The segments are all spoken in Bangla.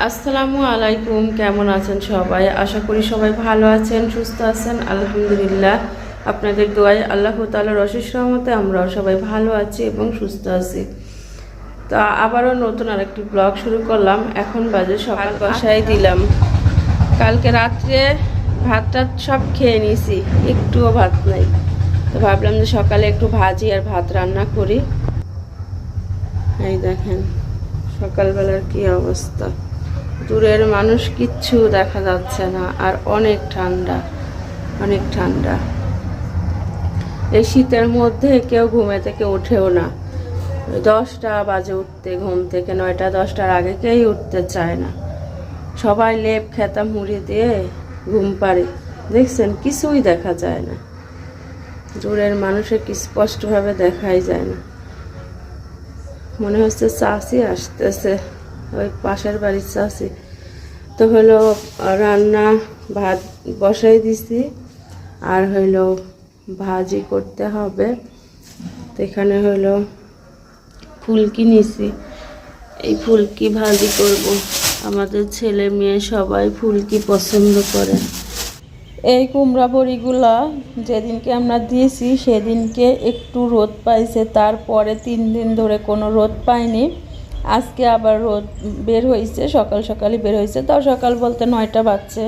আসসালামু আলাইকুম কেমন আছেন সবাই? আশা করি সবাই ভালো আছেন সুস্থ আছেন আলহামদুলিল্লাহ। আপনাদের দোয়ায় আল্লাহ তালার অশেষ রহমতে আমরাও সবাই ভালো আছি এবং সুস্থ আছি। তো আবারও নতুন আরেকটি ব্লগ শুরু করলাম। এখন বাজে সকাল বসাই দিলাম। কালকে রাত্রে ভাত টাত সব খেয়ে নিয়েছি একটুও ভাত নাই। তো ভাবলাম যে সকালে একটু ভাজি আর ভাত রান্না করি। এই দেখেন সকালবেলার কি অবস্থা। দূরের মানুষ কিচ্ছু দেখা যাচ্ছে না, আর অনেক ঠান্ডা অনেক ঠান্ডা। এই শীতের মধ্যে কেউ ঘুমে থেকে ওঠেও না। দশটা বাজে উঠতে ঘুম থেকে, নয়টা দশটার আগে কেউই উঠতে চায় না। সবাই লেপ, খেতা, মুড়ি দিয়ে ঘুম পারে দেখছেন, কিছুই দেখা যায় না। দূরের মানুষের কি স্পষ্টভাবে দেখাই যায় না। মনে হচ্ছে চাষি আসতেছে। ওই পাশের বাড়ির চাষি তো হলো রান্না, ভাত বসাই দিছি। আর হইল ভাজি করতে হবে। তো এখানে হলো ফুলকি নিছি। এই ফুলকি ভাজি করব। আমাদের ছেলে মেয়ে সবাই ফুলকি পছন্দ করে। এই কুমড়া বড়িগুলা যেদিনকে আমরা দিয়েছি, সেদিনকে একটু রোদ পাইছে। তারপরে তিন দিন ধরে কোনো রোদ পাইনি। আজকে আবার রোদ বের হয়েছে সকাল সকালই বের হয়েছে তাও সকাল বলতে নয়টা বাজছে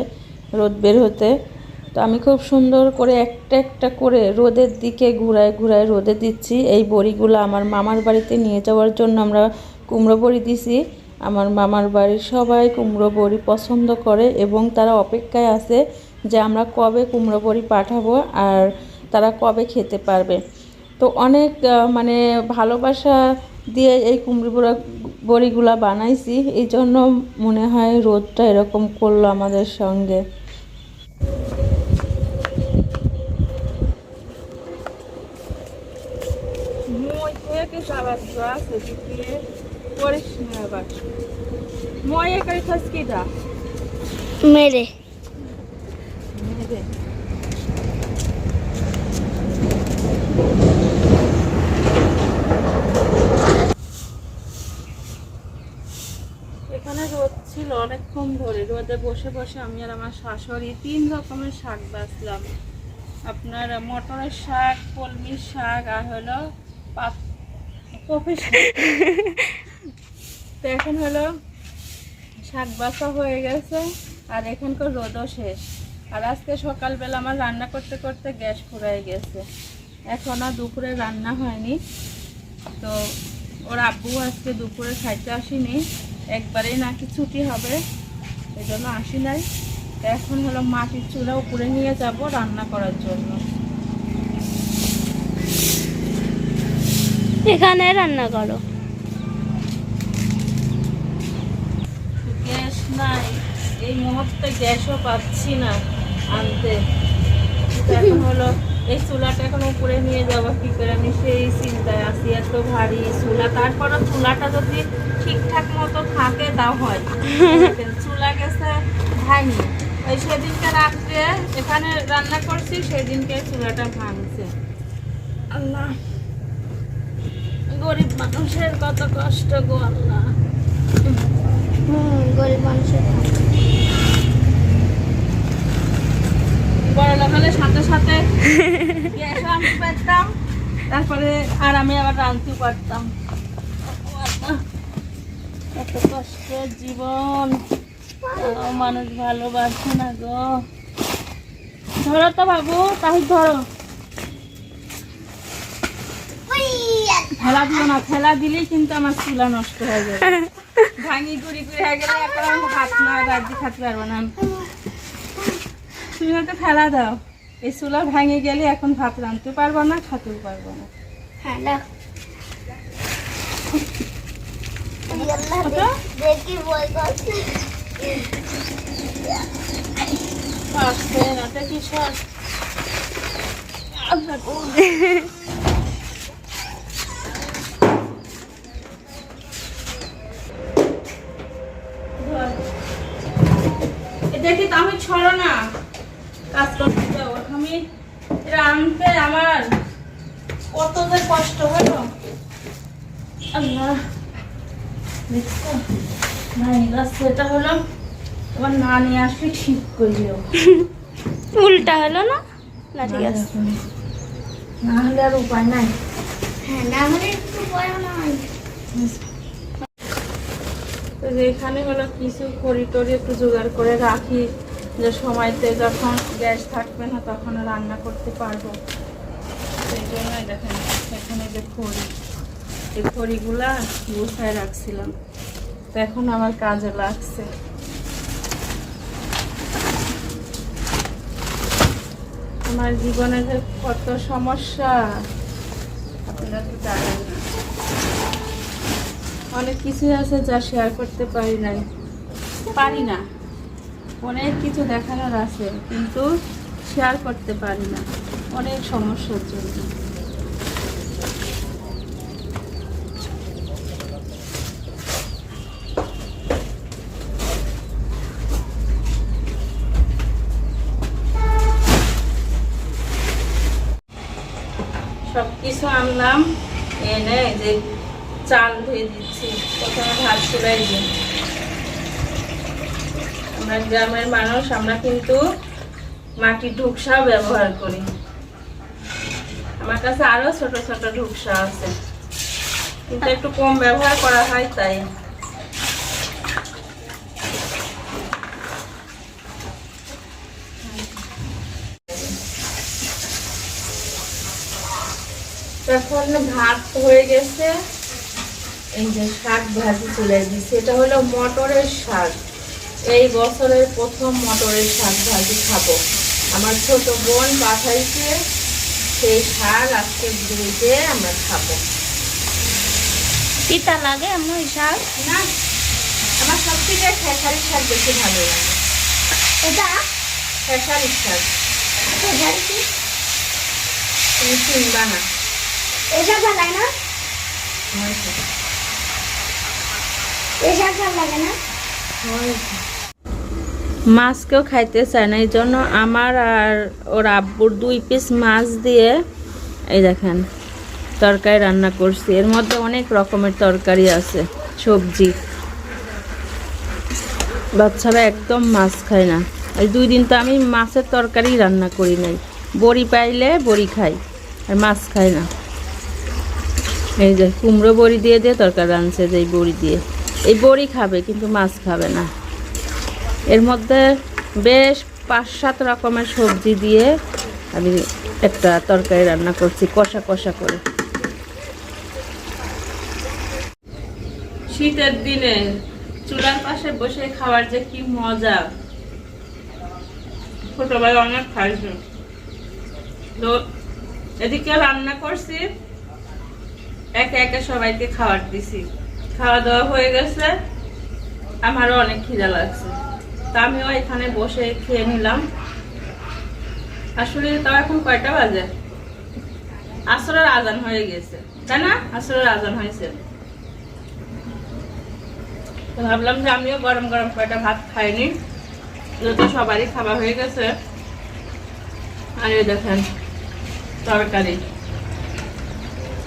রোদ বের হতে। তো আমি খুব সুন্দর করে একটা একটা করে রোদের দিকে ঘুরায় ঘুরায় রোদে দিচ্ছি। এই বড়িগুলো আমার মামার বাড়িতে নিয়ে যাওয়ার জন্য আমরা কুমড়ো বড়ি দিছি। আমার মামার বাড়ির সবাই কুমড়ো বড়ি পছন্দ করে এবং তারা অপেক্ষায় আছে যে আমরা কবে কুমড়ো বড়ি পাঠাবো আর তারা কবে খেতে পারবে। তো অনেক মানে ভালোবাসা দিয়ে এই কুমড়ো বড়িগুলা বানাইছি এই জন্য মনে হয় রোদটা এরকম করল আমাদের সঙ্গে। মই থেকে আবার আছে দিয়ে করিস না আবার মই একাই খাস কি দা মেরে এখানে রোদ ছিল অনেকক্ষণ ধরে রোদে বসে বসে আমি আর আমার শাশুড়ি তিন রকমের শাক বাছলাম আপনার মটরের শাক, কলমির শাক আর হলো পাত কপি শাক। তো এখন হলো শাক বাছা হয়ে গেছে আর এখানকার রোদও শেষ। আর আজকে সকালবেলা আমার রান্না করতে করতে গ্যাস ফুরাই গেছে। এখনও দুপুরে রান্না হয়নি। তো ওর আব্বু আজকে দুপুরে খাইতে আসেনি। একবারেই নাকি ছুটি হবে। জন্য আসি নাই। এখন হলো মাটির চুলা উপরে নিয়ে যাব রান্না করার জন্য। এখানে রান্না করো। গ্যাস নাই। এই মুহূর্তে গ্যাসও পাচ্ছি না আনতে। এখন হলো এই চুলাটা এখন উপরে নিয়ে যাব কি করে? আমি সেই চিন্তায় আছি এত ভারী চুলা। তারপরও চুলাটা যদি ঠিকঠাক মতো থাকে তা হয়। চুলা গেছে ভাঙি। ওই সেদিনকে রাত্রে এখানে রান্না করছি সেদিনকে চুলাটা ভাঙছে। আল্লাহ। গরিব মানুষের কত কষ্ট গো আল্লাহ। হুম গরিব মানুষের সাথে সাথে পারতাম তারপরে আর আমি আবার পারতাম এত কষ্টের জীবন মানুষ না গো। ধরো তো বাবু তাই ধরো। ফেলা দিও না ফেলা দিলেই কিন্তু আমার চুলা নষ্ট হয়ে যাবে। ভাঙি গুড়ি গুড়ি হয়ে গেলে হাত না খাতে পারব না তুমি হয়তো ফেলা দাও। এই চুলা ভেঙে গেলে এখন ভাত রাঁধতে পারব না খাতেও পারব না। হ্যাঁ দেখি তো আমি ছড়ো না। কাজ করতে যাও। আমি আনতে আমার কত যে কষ্ট হলো আল্লাহ দেখছ? ভেঙে যাচ্ছে হলো তোমার না নিয়ে আসলে ঠিক করলেও উল্টা হলো না? না ঠিক আছে। না হলে আর উপায় নাই। হ্যাঁ না হলে একটু এখানে হলো কিছু খড়ি টড়ি একটু জোগাড় করে রাখি। যে সময়তে যখন গ্যাস থাকবে না তখন রান্না করতে পারব। সেই জন্যই দেখেন, এখানে যে খড়ি, এই খড়িগুলা গুছায় রাখছিলাম। তো এখন আমার কাজে লাগছে। আমার জীবনে যে কত সমস্যা, আপনারা তো জানেন না। অনেক কিছুই আছে যা শেয়ার করতে পারি নাই। পারি না। অনেক কিছু দেখানোর আছে, কিন্তু শেয়ার করতে পারি না। অনেক সমস্যার জন্য। সব কিছু আনলাম, এনে যে চাল ধুয়ে দিচ্ছি। প্রথমে ভাত চুলাই দিই আমরা গ্রামের মানুষ, আমরা কিন্তু মাটির ঢুকসা ব্যবহার করি। আমার কাছে আরও ছোট ছোট ঢুকসা আছে। কিন্তু একটু কম ব্যবহার করা হয় তাই। এখন ভাত হয়ে গেছে। এই যে শাক ভাজি চলে দিচ্ছে এটা হলো মটরের শাক। এই বছরের প্রথম মটরের শাক ভাজি খাব। আমার ছোট বোন পাঠাইছে সেই শাক আজকে ভেজে আমরা খাব। পিতা লাগে এমন শাক? না আমার সব থেকে খেসারি শাক বেশি ভালো লাগে। এটা? খেসারি শাক। কি? তুমি চিনবা না। এটা ভালো লাগে না? এই শাক ভালো লাগে না? মাছ কেউ খাইতে চায় না। এই জন্য আমার আর ওর আব্বুর দুই পিস মাছ দিয়ে এই দেখেন, তরকারি রান্না করছি। এর মধ্যে অনেক রকমের তরকারি আছে, সবজি। বাচ্চারা একদম মাছ খায় না। এই দুই দিন তো আমি মাছের তরকারি রান্না করি নাই। বড়ি পাইলে বড়ি খাই, আর মাছ খাই না। এই যে কুমড়ো বড়ি দিয়ে দিয়ে তরকারি রাঁধছে, যে বড়ি দিয়ে। এই বড়ি খাবে, কিন্তু মাছ খাবে না। এর মধ্যে বেশ পাঁচ সাত রকমের সবজি দিয়ে আমি একটা তরকারি রান্না করছি, কষা কষা করে। শীতের দিনে চুলার পাশে বসে খাওয়ার যে কি মজা। ছোটবেলায় অনেক তো এদিকে রান্না করছি, একে একে সবাইকে খাবার দিছি। খাওয়া দাওয়া হয়ে গেছে, আমারও অনেক খিদা লাগছে। আমিও এখানে বসে খেয়ে নিলাম। আসলে তাও এখন কয়টা বাজে? আসরের আজান হয়ে গেছে, তাই না? আসরের আজান হয়েছে। ভাবলাম যে আমিও গরম গরম কয়টা ভাত খাইনি, যেহেতু সবারই খাবার হয়ে গেছে। আর এই দেখেন, তরকারি।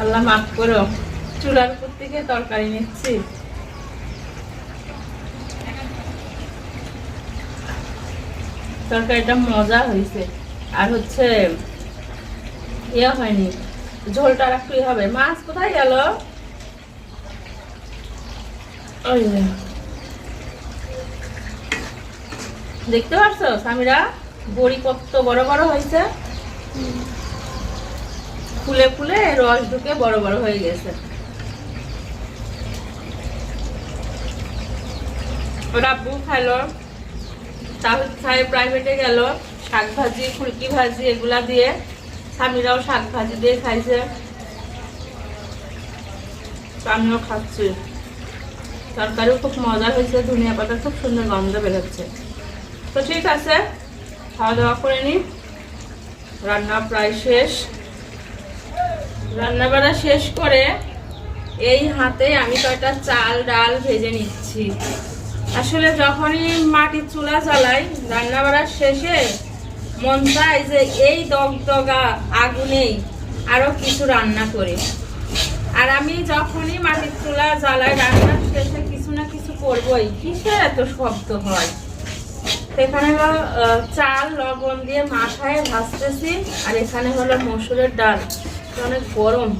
আল্লাহ মাফ করো, চুলার উপর থেকে তরকারি নিচ্ছি। তরকারিটা মজা হয়েছে। আর হচ্ছে ইয়ে হয়নি, ঝোলটা আর হবে। মাছ কোথায় গেল? দেখতে পারছ, স্বামীরা? বড়ি কত বড় বড় হয়েছে। ফুলে ফুলে রস ঢুকে বড় বড় হয়ে গেছে। ওরা আব্বু খাইলো। খাই প্রাইভেটে গেল, শাক ভাজি ফুলকি ভাজি এগুলা দিয়ে, স্বামীরাও শাক ভাজি দিয়ে খাইছে। আমিও খাচ্ছি। তরকারিও খুব মজা হয়েছে, ধনিয়া পাতা খুব সুন্দর গন্ধ বেরোচ্ছে। তো ঠিক আছে, খাওয়া দাওয়া করে নি। রান্না প্রায় শেষ। রান্না বাড়া শেষ করে এই হাতে আমি কয়টা চাল, ডাল ভেজে নিচ্ছি। আসলে যখনই মাটির চুলা জ্বালাই রান্না বাড়ার শেষে মন চায় যে এই দগদগা আগুনেই আরও কিছু রান্না করি। আর আমি যখনই মাটির চুলা জ্বালাই, রান্নার শেষে কিছু না কিছু করবোই। কিসের এত শব্দ হয়? তো এখানে হলো চাল, লবণ দিয়ে মাথায় ভাজতেছি, আর এখানে হলো মসুরের ডাল। অনেক গরম।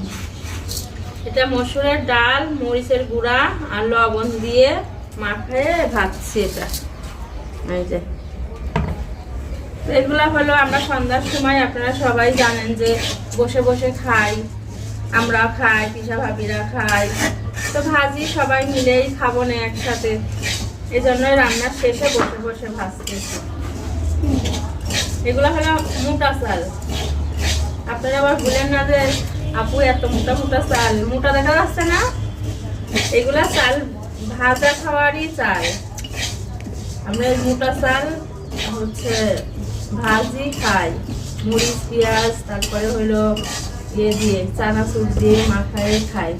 এটা মসুরের ডাল, মরিচের গুঁড়া, আর লবণ দিয়ে মাখায় ভাজছি এটা। এই এগুলা হলো আমরা সন্ধ্যার সময়, আপনারা সবাই জানেন যে বসে বসে খাই আমরা খাই, পিসা ভাবিরা খাই। তো ভাজি সবাই মিলেই খাব না একসাথে। এই জন্যই রান্নার শেষে বসে বসে ভাজতেছি এগুলো হলো মোটা চাল। আপনারা আবার ভুলেন না যে, আপু এত মোটা মোটা চাল। মোটা দেখা যাচ্ছে না? এগুলা চাল ভাজা খাওয়ারই চাই। আমরা মোটা চাল হচ্ছে ভাজি খাই। মরিচ পেঁয়াজ তারপরে হলো ইয়ে দিয়ে চানাচুর দিয়ে মাখায় খাই।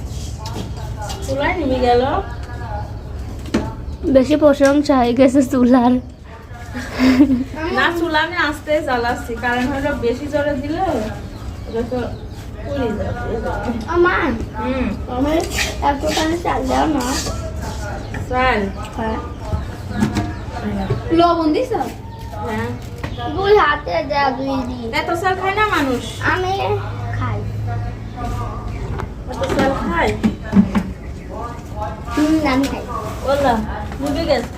চুলায় নেমে গেল। বেশি প্রশংসা হয়ে গেছে চুলার। না চুলা আমি আস্তে জ্বালাচ্ছি কারণ হলো বেশি জোরে দিলে তো। আমার? এতখানি চাল দাও না। চাল হ্যাঁ। লবণ দিছ হ্যাঁ। দুই হাতে যা দুই দিন। এত চাল খায় না মানুষ। আমি খাই। এত চাল খায়। হুম আমি খাই। বললাম ডুবে গেছে।